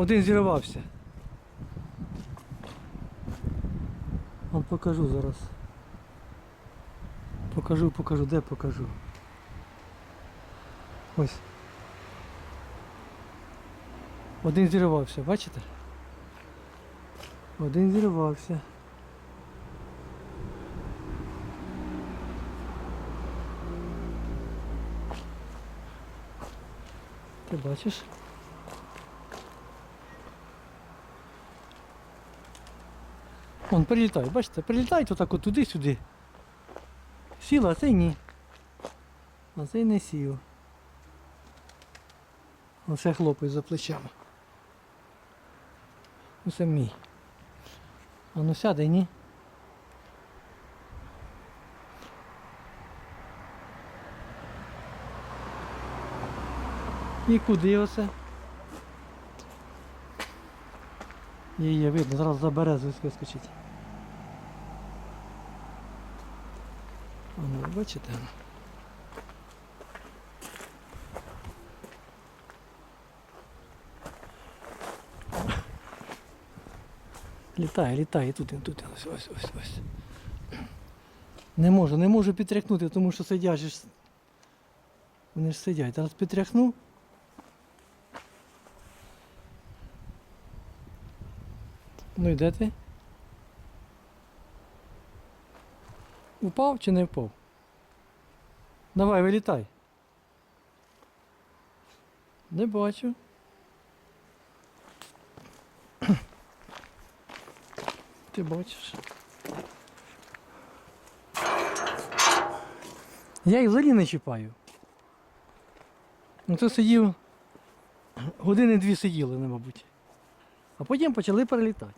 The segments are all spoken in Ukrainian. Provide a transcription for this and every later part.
Один зірвався. Вам покажу зараз. Покажу, покажу, де покажу. Ось. Один зірвався, бачите? Один зірвався. Ти бачиш? Вон прилітає, бачите, прилітають отак от туди-сюди. Сіла, а цей ні. А цей не сів. Оце хлопець за плечами. Оце мій. А ну сяде, ні? І куди оце? Її видно, зараз за березу вискочить. А ну, бачите? Літає, літає, тут, він, тут, ось, ось, ось, ось. Не можу, не можу підтряхнути, тому що сидять. Вони ж сидять. Зараз підтряхну. Ну і де ти? Упав чи не впав? Давай, вилітай. Не бачу. Ти бачиш. Я їх взагалі не чіпаю. Ну то сидів, години дві сиділи, не, мабуть. А потім почали перелітати.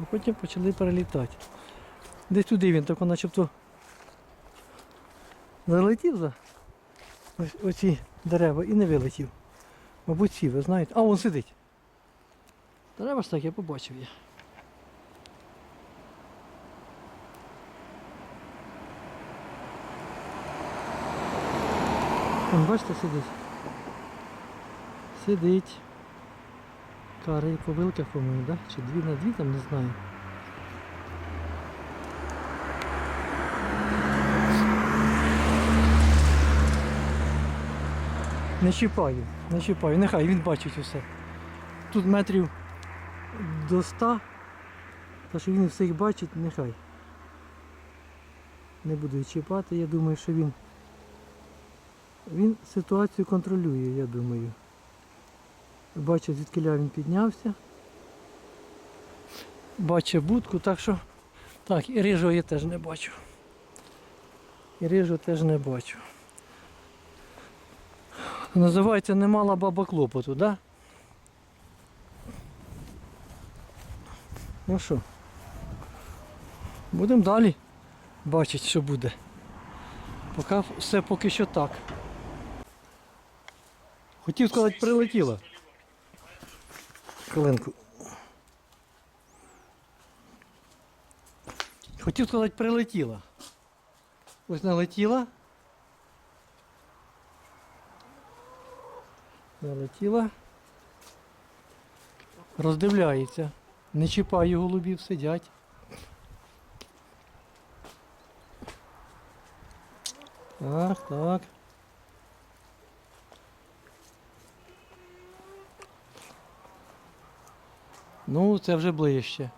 А потім почали перелітати. Десь туди він так начебто залетів за ось, оці дерева і не вилетів. Мабуть, сів, ви знаєте. А, вон сидить. Дерева ж так, я побачив я. Вон, бачите, сидить. Сидить. Карий по вилках, по-моєму, да? Чи дві на дві там, не знаю. Не чіпаю, не чіпаю, нехай він бачить усе. Тут метрів до ста, та що він всіх бачить, нехай. Не буду чіпати, я думаю, що він він ситуацію контролює, я думаю. Бачить, звідки він піднявся. Бачить будку, так що. Так, і рижого я теж не бачу. І рижого теж не бачу. Називається немала баба клопоту, да? Ну що? Будемо далі бачити, що буде. Поки все поки що так. Хотів сказати, прилетіло. Хвилинку. Хотів сказати, прилетіла. Ось налетіла. Налетіла. Роздивляється. Не чіпаю голубів, сидять. Так, так. Ну, це вже ближче.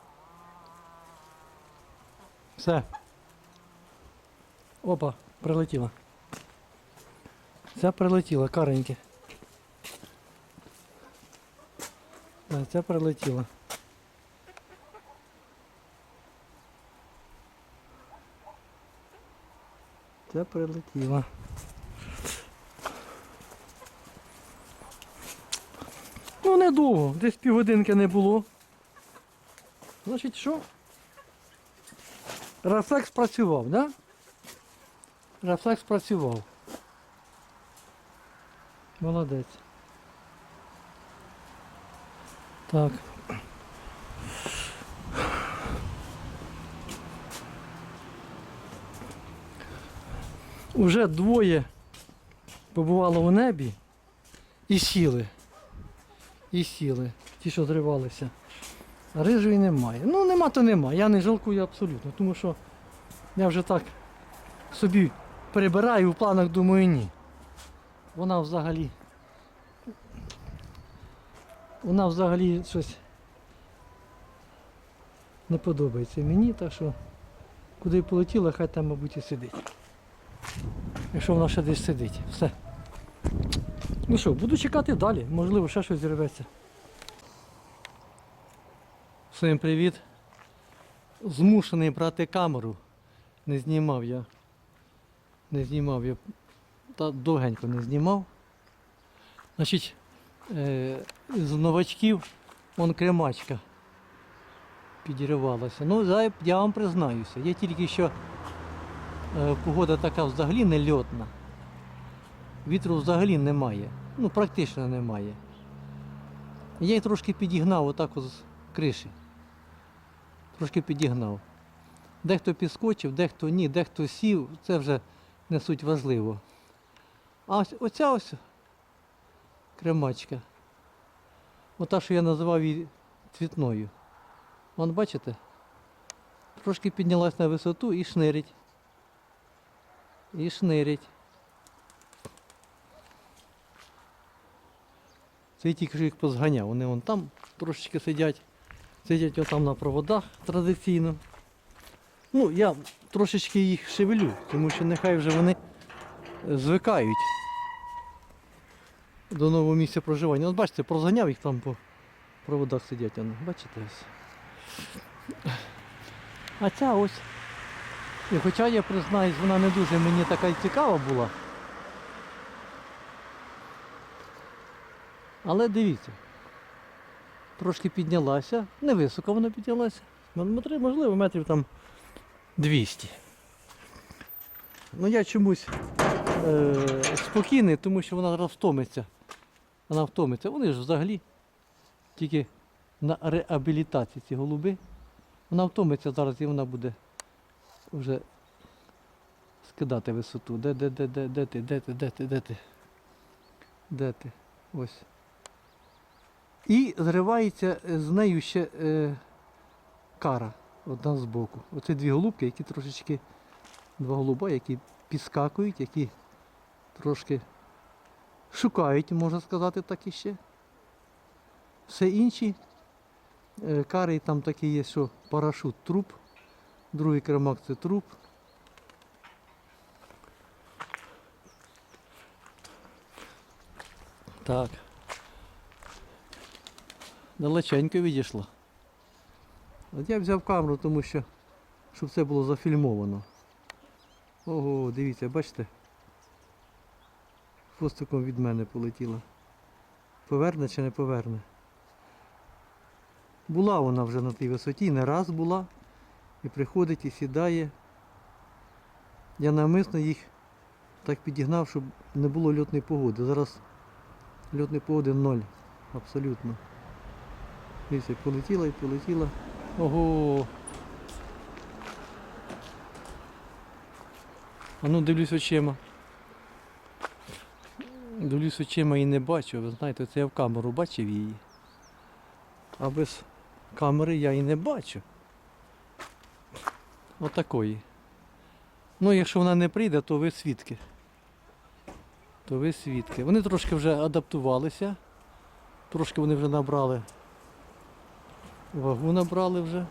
Все. Опа, прилетіла. Це прилетіла, кареньке. Так, це прилетіла. Це прилетіла. Ну, недовго, десь півгодинки не було. Значить, що? Рефлекс працював, да? Рефлекс працював. Молодець. Так. Уже двоє побувало у небі і сіли. І сіли. Ті, що зривалися. Рижої немає. Ну нема, то нема. Я не жалкую абсолютно, тому що я вже так собі перебираю в планах, думаю, ні. Вона взагалі. Вона взагалі щось не подобається мені, так що куди полетіла, хай там, мабуть, і сидить. Якщо вона ще десь сидить. Все. Ну що, буду чекати далі, можливо, ще щось зірветься. Всім привіт. Змушений брати камеру. Не знімав я. Не знімав я. Та довгенько не знімав. Значить, з новачків он кремачка підірвалася. Ну, я вам признаюся, я тільки що е, погода така взагалі не льотна. Вітру взагалі немає. Ну, практично немає. Я її трошки підігнав отак з криші. Трошки підігнав. Дехто підскочив, дехто ні, дехто сів, це вже не суть важливо. А оця ось кремачка. Ота, що я називав її цвітною. Вон бачите? Трошки піднялась на висоту і шнирить. І шнирить. Це тільки що їх позганяв. Вони вон там трошечки сидять. Сидять отам на проводах традиційно. Ну, я трошечки їх шевелю, тому що нехай вже вони звикають до нового місця проживання. От бачите, прозганяв їх там по проводах сидять. Вони. Бачите ось. А ця ось. І хоча я признаюсь, вона не дуже мені така цікава була. Але дивіться, трошки піднялася, невисоко вона піднялася. Можливо, метрів там 200. Ну я чомусь е, спокійний, тому що вона зараз втомиться. Вона втомиться. Вони ж взагалі тільки на реабілітації ці голуби. Вона втомиться зараз і вона буде вже скидати висоту. Де, де, де, де, де ти, де ти, де ти, де ти? Де ти? Ось. І зривається з нею ще е, кара одна з боку. Оце дві голубки, які трошечки, два голуба, які підскакують, які трошки шукають, можна сказати, так іще. Все інші е, кари там такі є, що парашут труп, другий кремак це труп. Так. Далеченько відійшло. От я взяв камеру, тому що щоб це було зафільмовано. Ого, дивіться, бачите? Хвостиком від мене полетіла. Поверне чи не поверне? Була вона вже на тій висоті, не раз була. І приходить і сідає. Я навмисно їх так підігнав, щоб не було льотної погоди. Зараз льотної погоди ноль. Абсолютно. Дивіться, полетіла і полетіла. Ого. А ну дивлюсь очима. Дивлюсь очима і не бачу. Ви знаєте, це я в камеру бачив її. А без камери я і не бачу. Отакої. Ну, якщо вона не прийде, то ви свідки. То ви свідки. Вони трошки вже адаптувалися. Трошки вони вже набрали. Вагу набрали вже.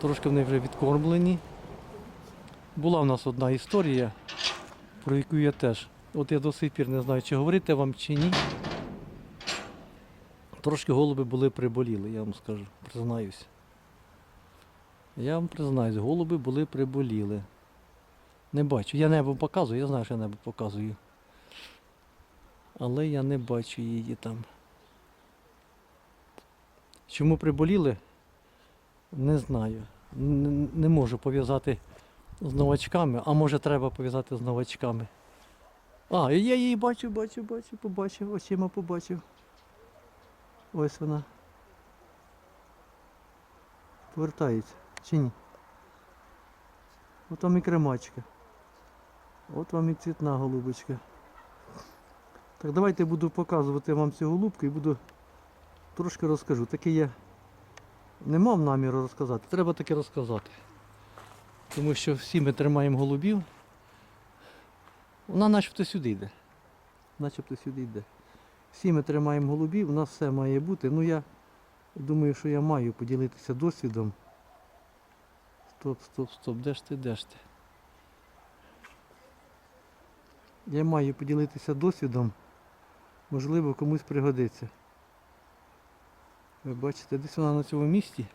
Трошки вони вже відкормлені. Була в нас одна історія, про яку я теж. От я до сих пір не знаю, чи говорити вам чи ні. Трошки голуби були приболіли, я вам скажу, признаюся. Я вам признаюсь, голуби були приболіли. Не бачу. Я небо показую, я знаю, що я небо показую. Але я не бачу її там. Чому приболіли? Не знаю. Не можу пов'язати з новачками, а може треба пов'язати з новачками. А, я її бачу, бачу, бачу, побачив, очима побачив. Ось вона. Повертається. Чи ні? От вам і кремачка. От вам і цвітна голубочка. Так, давайте буду показувати вам цю голубку і буду трошки розкажу. Таке я не мав наміру розказати, треба таке розказати. Тому що всі ми тримаємо голубів. Вона начебто сюди йде. Начебто сюди йде. Всі ми тримаємо голубів, у нас все має бути. Ну я думаю, що я маю поділитися досвідом. Стоп, стоп, стоп, де ж ти, де ж ти? Я маю поділитися досвідом. Можливо, комусь пригодиться. Ви бачите, десь вона на цьому місці.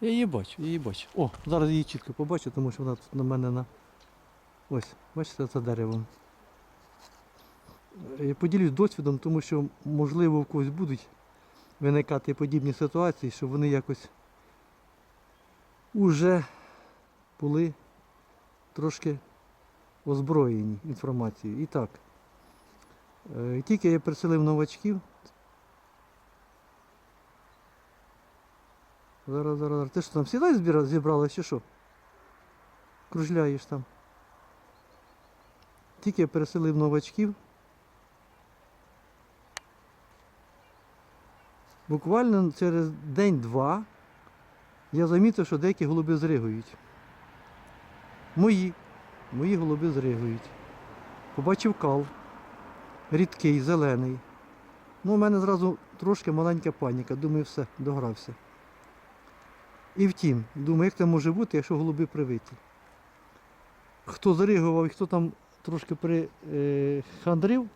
Я її бачу, я її бачу. О, зараз її чітко побачу, тому що вона тут на мене на. Ось, бачите, за деревом. Е, Поділюсь досвідом, тому що, можливо, в когось будуть виникати подібні ситуації, що вони якось уже були трошки озброєні інформацією. І так, е, тільки я приселив новачків. Зараз, зараз, зараз. Ти що там сідай зібралась чи що? Кружляєш там. Тільки я переселив новачків. Буквально через день-два я замітив, що деякі голуби зригують. Мої. Мої голуби зригують. Побачив кал. Рідкий, зелений. Ну, у мене зразу трошки маленька паніка. Думаю, все, догрався. І втім, думаю, як це може бути, якщо голуби привиті. Хто заригував і хто там трошки прихандрив,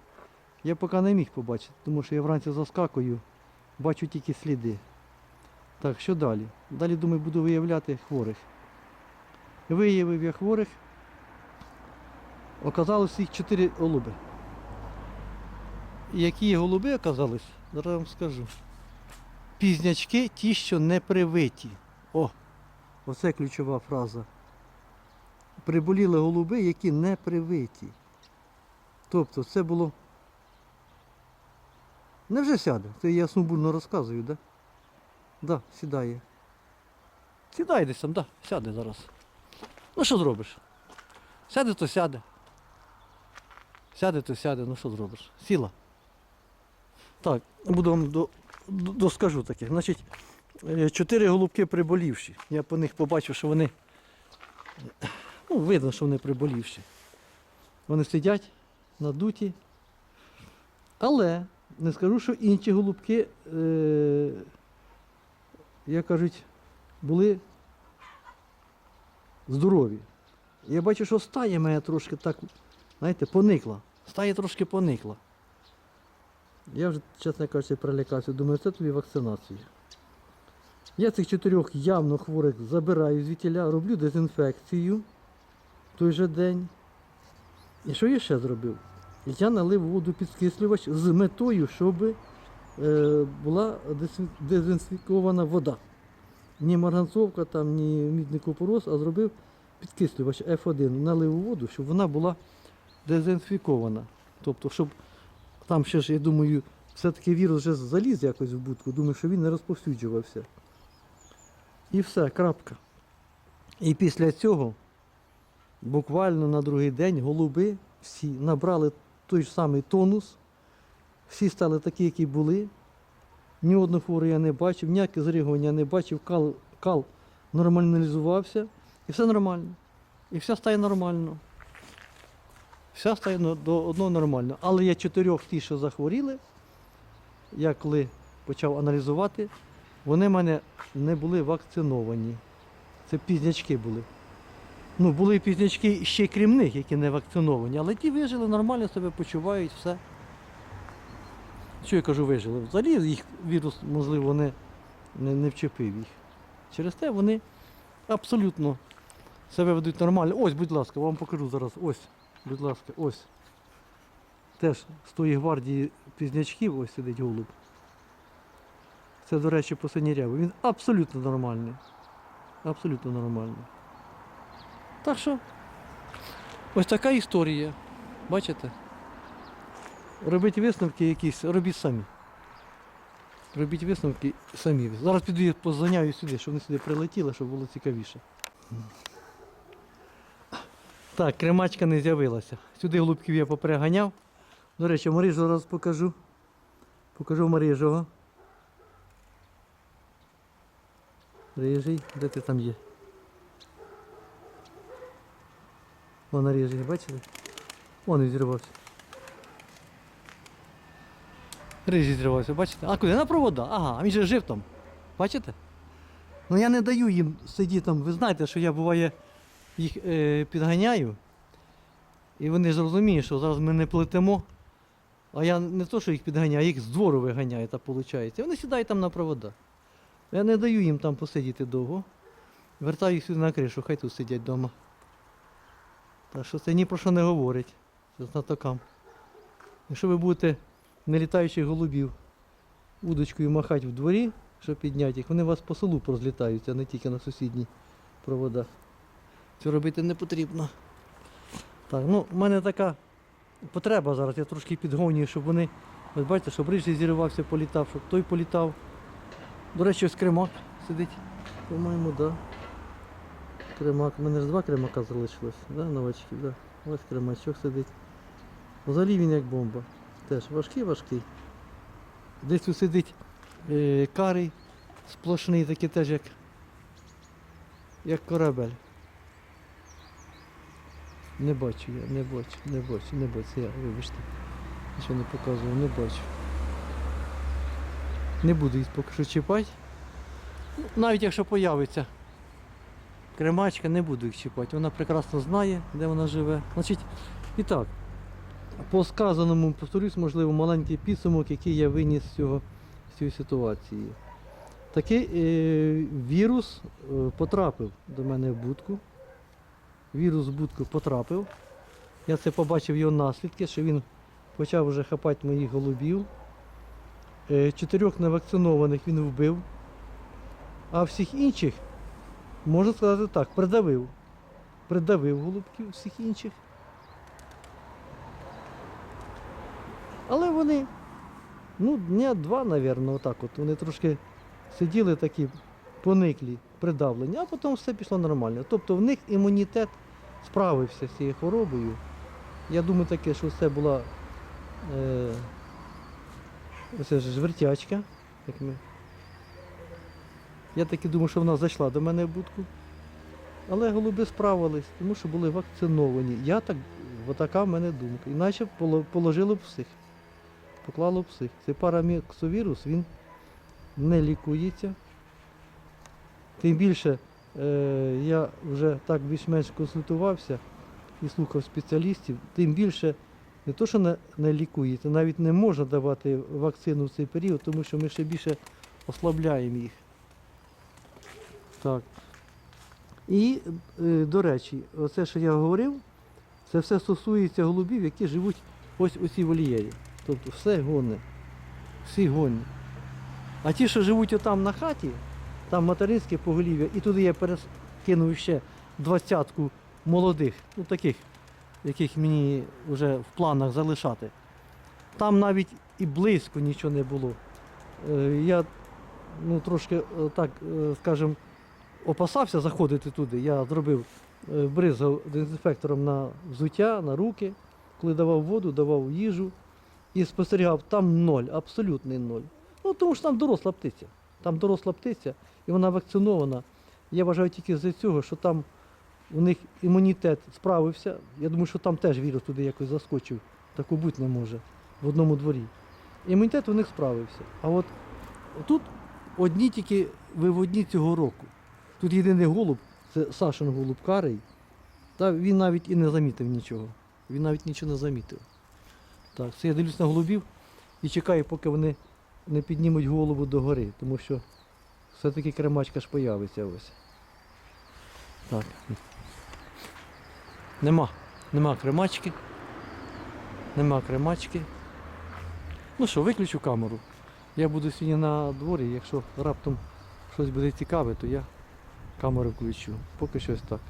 я поки не міг побачити, тому що я вранці заскакую, бачу тільки сліди. Так, що далі? Далі, думаю, буду виявляти хворих. Виявив я хворих. Оказалось їх чотири голуби. Які голуби оказались, зараз вам скажу. Пізнячки ті, що не привиті. О, оце ключова фраза. Приболіли голуби, які не привиті. Тобто це було. Невже сяде? Це я сумбурно розказую, так? Да? Да, сідає. Сідає десь там, да, сяде зараз. Ну що зробиш? Сяде, то сяде. Сяде, то сяде, ну що зробиш? Сіла. Так, буду вам до, до, доскажу таке. Значить, е, чотири голубки приболівші. Я по них побачив, що вони. Ну, видно, що вони приболівші. Вони сидять надуті. Але не скажу, що інші голубки, е, як кажуть, були здорові. Я бачу, що стая мене трошки так, знаєте, поникла. Стая трошки поникла. Я вже, чесно кажучи, прилякався. Думаю, це тобі вакцинація. Я цих чотирьох явно хворих забираю звідтіля, роблю дезінфекцію той же день. І що я ще зробив? Я налив воду підкислювач з метою, щоб е, була дезінфікована вода. Ні марганцовка, там, ні мідний купорос, а зробив підкислювач F1, налив воду, щоб вона була дезінфікована. Тобто, щоб там ще ж, я думаю, все-таки вірус вже заліз якось в будку, думаю, що він не розповсюджувався. І все, крапка. І після цього, буквально на другий день, голуби всі набрали той самий тонус, всі стали такі, які були. Ні одного хвору я не бачив, ніяке зригування не бачив, кал, кал нормалізувався, і все нормально. І все стає нормально. Все стає до одного нормально. Але я чотирьох ті, що захворіли, я коли почав аналізувати, вони в мене не були вакциновані. Це пізнячки були. Ну, були пізнячки ще крім них, які не вакциновані, але ті вижили, нормально себе почувають, все. Що я кажу, вижили? Взагалі їх вірус, можливо, не, не, не вчепив їх. Через те вони абсолютно себе ведуть нормально. Ось, будь ласка, вам покажу зараз. Ось, будь ласка, ось. Теж з тої гвардії пізнячків ось сидить голуб. Це, до речі, по синіряву. Він абсолютно нормальний. Абсолютно нормальний. Так що, ось така історія. Бачите? Робіть висновки якісь, робіть самі. Робіть висновки самі. Зараз піду їх позаняю сюди, щоб вони сюди прилетіли, щоб було цікавіше. Так, кремачка не з'явилася. Сюди голубків я поприганяв. До речі, Марижу зараз покажу. Покажу Марижого. Рижий, де ти там є? Вона рижий, бачите? Вон він зірвався. Рижий зірвався, бачите? А куди? На провода. Ага, а він же жив там. Бачите? Ну я не даю їм сидіти там. Ви знаєте, що я буває їх е, підганяю. І вони ж розуміють, що зараз ми не плетемо. А я не то, що їх підганяю, а їх з двору виганяю, так виходить. І вони сідають там на провода. Я не даю їм там посидіти довго. Вертаю їх сюди на кришу, хай тут сидять вдома. Так що це ні про що не говорить. Це знатокам. Якщо ви будете нелітаючих голубів удочкою махати в дворі, щоб підняти їх, вони у вас по селу порозлітаються, а не тільки на сусідні провода. Це робити не потрібно. Так, ну в мене така потреба зараз, я трошки підгонюю, щоб вони, ви бачите, щоб рижий зірвався, політав, щоб той політав. До речі, ось кремак сидить. По-моєму, так. Да. Кремак. У мене ж два кремака залишилось, да, новачків, да. Ось кремачок сидить. Взагалі він як бомба. Теж важкий, важкий. Десь тут сидить е, карий сплошний, такий теж як, як корабель. Не бачу я, не бачу, не бачу, не бачу. Я, вибачте. Нічого не показував, не бачу. Не буду їх поки що чіпати. Навіть якщо появиться кремачка, не буду їх чіпати. Вона прекрасно знає, де вона живе. Значить, і так, по сказаному, повторюсь, можливо, маленький підсумок, який я виніс з цього з цієї ситуації. Такий е, вірус е, потрапив до мене в будку. Вірус в будку потрапив. Я це побачив його наслідки, що він почав вже хапати моїх голубів. Е, Чотирьох невакцинованих він вбив, а всіх інших, можна сказати так, придавив. Придавив голубків всіх інших. Але вони, ну, дня два, мабуть, отак от. Вони трошки сиділи такі пониклі, придавлені, а потім все пішло нормально. Тобто в них імунітет справився з цією хворобою. Я думаю таке, що це була е, оце ж вертячка. Як ми. Я таки думаю, що вона зайшла до мене в будку. Але голуби справились, тому що були вакциновані. Я так, отака в мене думка. Іначе поло- положили б всіх. Поклало всіх. Цей параміксовірус, він не лікується. Тим більше е, я вже так більш-менш консультувався і слухав спеціалістів, тим більше не то, що не, не лікується, навіть не можна давати вакцину в цей період, тому що ми ще більше ослабляємо їх. Так. І, е, до речі, оце, що я говорив, це все стосується голубів, які живуть ось у цій вольєрі. Тобто все гонне. Всі гонні. А ті, що живуть отам на хаті, там материнське поголів'я, і туди я перекинув ще двадцятку молодих, ну таких, яких мені вже в планах залишати. Там навіть і близько нічого не було. Е, Я ну, трошки, е, так скажем, опасався заходити туди. Я зробив, е, бризгав дезінфектором на взуття, на руки, коли давав воду, давав їжу і спостерігав, там ноль, абсолютний ноль. Ну, тому що там доросла птиця. Там доросла птиця, і вона вакцинована. Я вважаю тільки з цього, що там у них імунітет справився. Я думаю, що там теж вірус туди якось заскочив. Таку бути не може в одному дворі. Імунітет у них справився. А от тут одні тільки виводні цього року. Тут єдиний голуб, це Сашин голуб Карий. Та він навіть і не замітив нічого. Він навіть нічого не замітив. Так, це я дивлюсь на голубів і чекаю, поки вони не піднімуть голову догори, тому що все-таки кремачка ж появиться ось. Так. Нема. Нема кремачки. Нема кремачки. Ну що, виключу камеру. Я буду сьогодні на дворі, якщо раптом щось буде цікаве, то я камеру включу. Поки щось так.